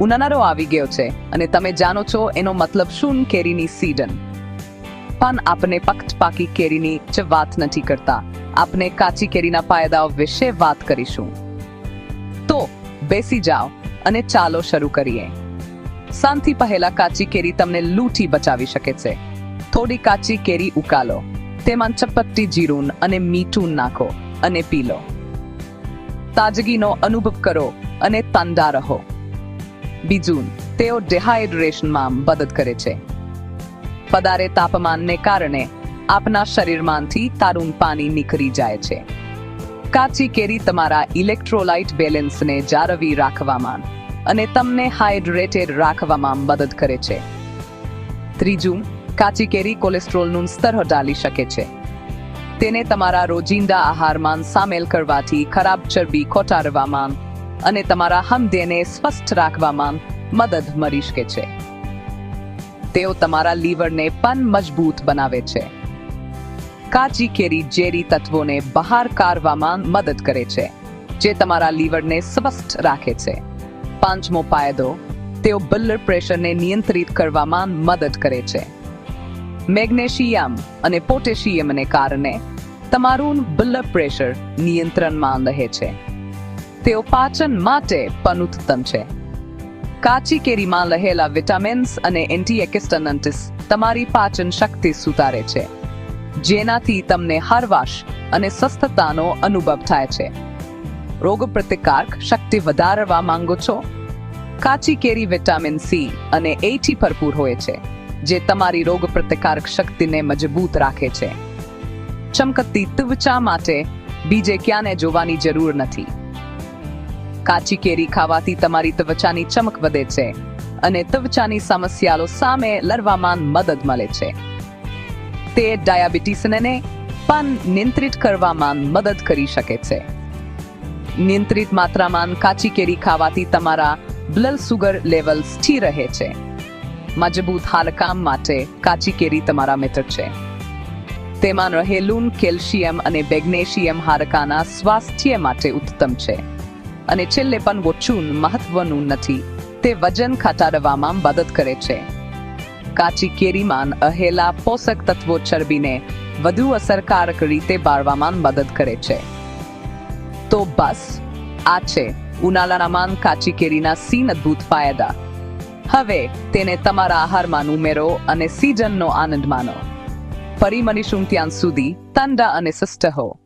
ઉનાળો આવી ગયો છે અને તમે જાણો છો એનો મતલબ શું કેરીની સીઝન પણ આપણે પક્ત પાકી કેરીની જ વાત નથી કરતા. આપણે કાચી કેરીના ફાયદાઓ વિશે વાત કરીશું. તો બેસી જાઓ અને ચાલો શરૂ કરીએ. સાંજથી પહેલા કાચી કેરી તમને લૂંટી બચાવી શકે છે. થોડી કાચી કેરી ઉકાલો. તેમાં ચપટ્ટી જીરું અને મીઠું નાખો અને પી લો. તાજગીનો અનુભવ કરો અને તંદા રહો. બીજું, તેઓ ડિહાઇડ્રેશનમાં મદદ કરે છે. વધારે તાપમાનને કારણે આપના શરીરમાંથી તારું પાણી નીકળી જાય છે. કાચી કેરી તમારા ઇલેક્ટ્રોલાઇટ બેલેન્સને જાળવી રાખવામાં અને તમને હાઇડ્રેટેડ રાખવામાં મદદ કરે છે. ત્રીજું, કાચી કેરી કોલેસ્ટ્રોલનું સ્તર ઘટાડી શકે છે. તેને તમારા રોજિંદા આહારમાં સામેલ કરવાથી ખરાબ ચરબી ઘટાડવામાં અને તમારા હમદેને સ્વસ્થ રાખવામાં મદદ મળી શકે છે. તેઓ તમારા લીવરને પણ મજબૂત બનાવે છે. કાચી કેરી ઝેરી તત્વોને બહાર કાઢવામાં મદદ કરે છે, જે તમારા લીવરને સ્વસ્થ રાખે છે. પાંચમો ફાયદો તેઓ બ્લડ પ્રેશરને નિયંત્રિત કરવામાં મદદ કરે છે. મેગ્નેશિયમ અને પોટેશિયમને કારણે તમારું બ્લડ પ્રેશર નિયંત્રણમાં રહે છે. તેઓ પાચન માટે પણ ઉત્તમ છે. કાચી કેરીમાં રહેલા વિટામિન્સ અને એન્ટીએક્સિડન્ટ્સ તમારી પાચન શક્તિ સુધારે છે, જેનાથી તમને હરવાશ અને સ્વસ્થતાનો અનુભવ થાય છે. રોગ પ્રતિકારક શક્તિ વધારવા માંગો છો? કાચી કેરી વિટામિન સી અને એથી ભરપૂર હોય છે, જે તમારી રોગ પ્રતિકારક શક્તિને મજબૂત રાખે છે. ચમકતી ત્વચા માટે બીજે ક્યાંને જોવાની જરૂર નથી. કાચી કેરી ખાવાથી તમારી ત્વચાની ચમક વધે છે અને ત્વચાની સમસ્યાઓ સામે લડવામાં મદદ મળે છે. તે ડાયાબિટીસને પણ નિયંત્રિત કરવામાં મદદ કરી શકે છે. નિયંત્રિત માત્રામાં કાચી કેરી ખાવાથી તમારા બ્લડ સુગર લેવલ સ્થિર રહે છે. મજબૂત હાલકામ માટે કાચી કેરી તમારા મિત્ર છે. તેમાં રહેલું કેલ્શિયમ અને મેગ્નેશિયમ હાડકાના સ્વાસ્થ્ય માટે ઉત્તમ છે. અને છેલ્લે પણ મહત્વનું નથી. તે વજન ઘટાડવામાં મદદ કરે છે. કાચી કેરીમાં અહેલા પોષક તત્વો ચરબીને વધુ અસરકારક રીતે બાળવામાં મદદ કરે છે. તો બસ, આ છે ઉનાળામાં કાચી કેરીના સીન અદ્ભુત ફાયદા. હવે તેને તમારા આહારમાં ઉમેરો અને સીઝનનો આનંદ માનો. ફરી મળીશું ત્યાં સુધી તંડા અને સસ્ત હો.